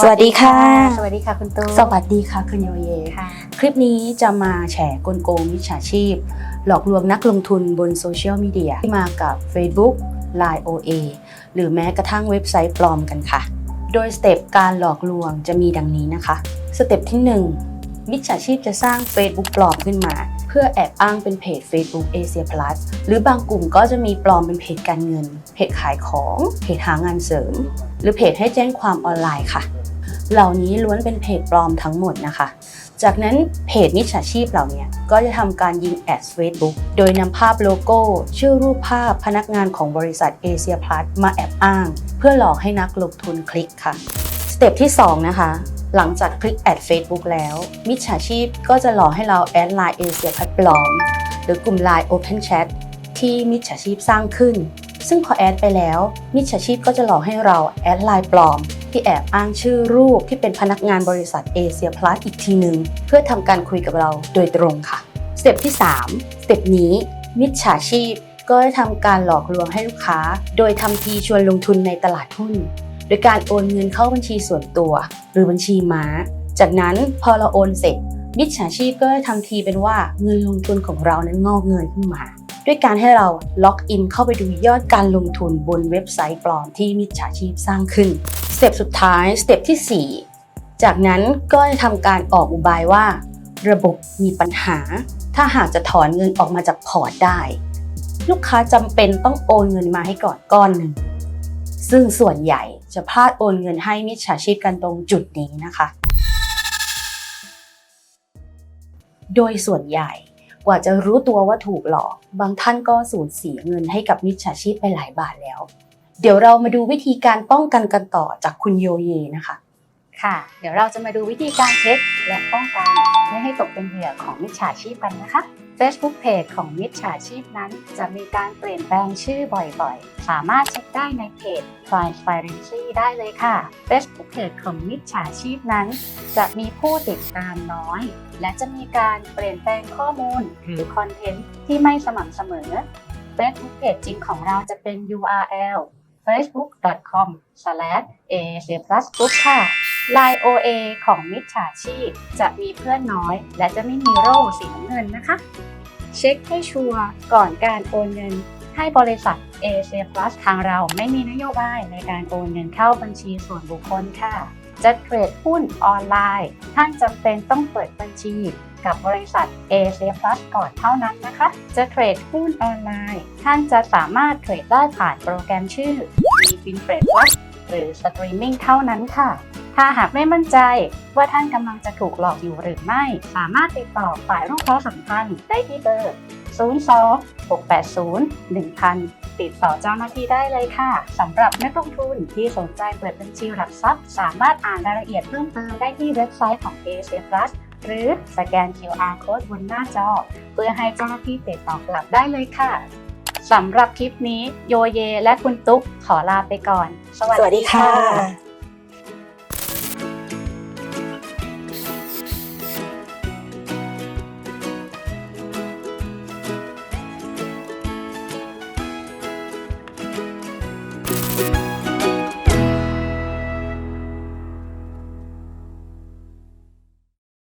สวัสดีค่ะ สวัสดีค่ะคุณตู้สวัสดีค่ะคุณโยเยค่ะ คลิปนี้จะมาแฉกลโกงมิจฉาชีพ หลอกลวงนักลงทุนบนโซเชียลมีเดียที่มากับ Facebook Line OA หรือแม้กระทั่งเว็บไซต์ปลอมกันค่ะ โดยสเต็ปการหลอกลวงจะมีดังนี้นะคะ สเต็ปที่ 1 มิจฉาชีพจะสร้าง Facebook ปลอมขึ้นมา เพื่อแอบอ้างเป็นเพจ Facebook Asia Plus หรือบางกลุ่มก็จะมีปลอมเป็นเพจการเงิน เพจขายของ เพจหางานเสริม หรือเพจให้แจ้งความออนไลน์ค่ะ เหล่านี้ล้วนเป็นเพจปลอมทั้งหมดนะคะ จากนั้นเพจมิจฉาชีพเหล่านี้ก็จะทำการยิงแอด Facebook โดยนำภาพโลโก้ ชื่อรูปภาพพนักงานของบริษัทเอเชียพลัสมาแอบอ้าง เพื่อหลอกให้นักลงทุนคลิกค่ะ สเต็ปที่ 2 นะคะหลังจากคลิกแอด Facebook แล้ว มิจฉาชีพก็จะหลอกให้เราแอดไลน์เอเชียพัดปลอม หรือกลุ่ม Line Open Chat ที่มิจฉาชีพสร้างขึ้น ซึ่งพอแอดไปแล้ว มิจฉาชีพก็จะหลอกให้เราแอดไลน์ปลอม ที่แอบอ้างชื่อรูปที่เป็นพนักงานบริษัทเอเชียพลัสอีกทีหนึ่งเพื่อทำการคุยกับเราโดยตรงค่ะสเต็ปที่ 3 สเต็ปนี้มิจฉาชีพก็จะทำการหลอกลวงให้ลูกค้า โดยทำทีชวนลงทุนในตลาดหุ้น โดยการโอนเงินเข้าบัญชีส่วนตัว หรือบัญชีม้า จากนั้นพอเราโอนเสร็จ มิจฉาชีพก็จะทำทีเป็นว่าเงินลงทุนของเรานั้นงอกเงยขึ้นมา ด้วยการให้เราล็อกอินเข้าไปดูยอดการลงทุนบนเว็บไซต์ปลอมที่มิจฉาชีพสร้างขึ้น สเต็ปสุดท้ายสเต็ปที่ 4 จากนั้นก็จะทำการออกอุบายว่า ระบบมีปัญหา ถ้าหากจะถอนเงินออกมาจากพอร์ตได้ ลูกค้าจำเป็นต้องโอนเงินมาให้ก่อนก้อนหนึ่งซึ่งส่วนใหญ่จะพลาดโอนเงินให้มิจฉาชีพกันตรงจุดนี้นะคะ โดยส่วนใหญ่กว่าจะรู้ตัวว่าถูกหลอก บางท่านก็สูญเสียเงินให้กับมิจฉาชีพไปหลายบาทแล้ว เดี๋ยวเรามาดูวิธีการป้องกันกันต่อจากคุณโยเยนะคะ ค่ะ เดี๋ยวเราจะมาดูวิธีการเช็คและป้องกันไม่ให้ตกเป็นเหยื่อของมิจฉาชีพกันนะคะ Facebook Page ของมิจฉาชีพนั้น จะมีการเปลี่ยนแปลงชื่อบ่อยๆ สามารถเช็คได้ในเพจ Transparency ได้เลยค่ะ Facebook Page ของมิจฉาชีพนั้น จะมีผู้ติดตามน้อย และจะมีการเปลี่ยนแปลงข้อมูลหรือคอนเทนต์ที่ไม่สม่ำเสมอ Facebook Page จริงของเราจะเป็น URL facebook.com a c plus group ค่ะ Line OA ของมิจฉาชีพ จะมีเพื่อนน้อย และจะไม่มีโร่สีน้ำเงินนะคะ เช็คให้ชัวร์ก่อนการโอนเงินให้บริษัท a c plus ทางเราไม่มีนโยบายในการโอนเงินเข้าบัญชีส่วนบุคคลค่ะ จะเทรดหุ้นออนไลน์ ท่านจำเป็นต้องเปิดบัญชีกับบริษัท a c plus ก่อนเท่านั้นนะคะ จะเทรดหุ้นออนไลน์ ท่านจะสามารถเทรดได้ผ่านโปรแกรมชื่อ f i n f r e d Plus หรือ Streaming เท่านั้นค่ะ ถ้าหากไม่มั่นใจว่าท่านกำลังจะถูกหลอกอยู่หรือไม่ สามารถติดต่อฝ่ายลูกค้าสัมพันธ์ได้ที่เบอร์ 02 680 1000 ติดต่อเจ้าหน้าที่ได้เลยค่ะสำหรับนักลงทุนที่สนใจเปิดบัญชีหลักทรัพย์ สามารถอ่านรายละเอียดเพิ่มเติมได้ที่เว็บไซต์ของ a c Plus หรือสแกน QR Code บนหน้าจอ เพื่อให้เจ้าหน้าที่ติดต่อกลับได้เลยค่ะสำหรับคลิปนี้โยเยและคุณตุ๊กขอลาไปก่อน สวัสดีค่ะ you